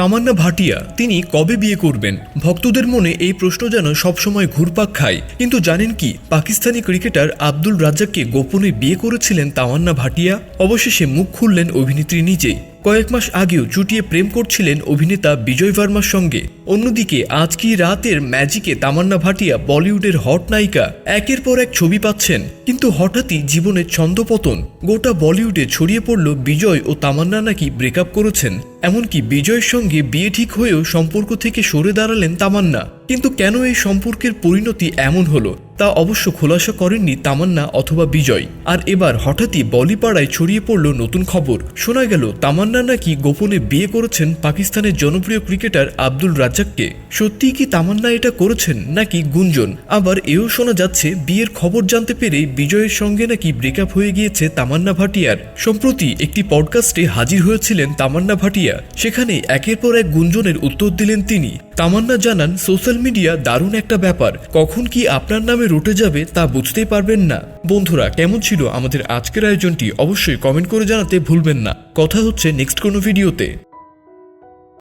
তামান্না ভাটিয়া, তিনি কবে বিয়ে করবেন? ভক্তদের মনে এই প্রশ্ন যেন সবসময় ঘুরপাক খায়। কিন্তু জানেন কি, পাকিস্তানি ক্রিকেটার আব্দুল রাজ্জাককে গোপনে বিয়ে করেছিলেন তামান্না ভাটিয়া? অবশেষে মুখ খুললেন অভিনেত্রী নিজেই। কয়েক মাস আগেও চুটিয়ে প্রেম করছিলেন অভিনেতা বিজয় ভার্মার সঙ্গে। অন্যদিকে আজ কি রাতের ম্যাজিকে তামান্না ভাটিয়া বলিউডের হট নায়িকা একের পর এক ছবি পাচ্ছেন। কিন্তু হঠাৎই জীবনের ছন্দপতন, গোটা বলিউডে ছড়িয়ে পড়ল বিজয় ও তামান্না নাকি ব্রেকআপ করেছেন। এমনকি বিজয়ের সঙ্গে বিয়ে ঠিক হয়েও সম্পর্ক থেকে সরে দাঁড়ালেন তামান্না। কিন্তু কেন এই সম্পর্কের পরিণতি এমন হলো? তা অবশ্য খোলাসা করেননি তামান্না অথবা বিজয়। আর এবার হঠাৎই বলিপাড়ায় ছড়িয়ে পড়ল নতুন খবর। শোনা গেল, তামান্না নাকি গোপনে বিয়ে করেছেন পাকিস্তানের জনপ্রিয় ক্রিকেটার আব্দুল রাজ্জাককে। সত্যিই কি তামান্না এটা করেছেন নাকি গুঞ্জন? আবার এও শোনা যাচ্ছে, বিয়ের খবর জানতে পেরে বিজয়ের সঙ্গে নাকি ব্রেকআপ হয়ে গিয়েছে তামান্না ভাটিয়ার। সম্প্রতি একটি পডকাস্টে হাজির হয়েছিলেন তামান্না ভাটিয়া। সেখানে একের পর এক গুঞ্জনের উত্তর দিলেন তিনি। তামান্না জানান, সোশ্যাল মিডিয়া দারুণ একটা ব্যাপার। কখন কি আপনার নামে রটে যাবে তা বুঝতেই পারবেন না। বন্ধুরা, কেমন ছিল আমাদের আজকের আয়োজনটি অবশ্যই কমেন্ট করে জানাতে ভুলবেন না। কথা হচ্ছে নেক্সট কোনো ভিডিওতে।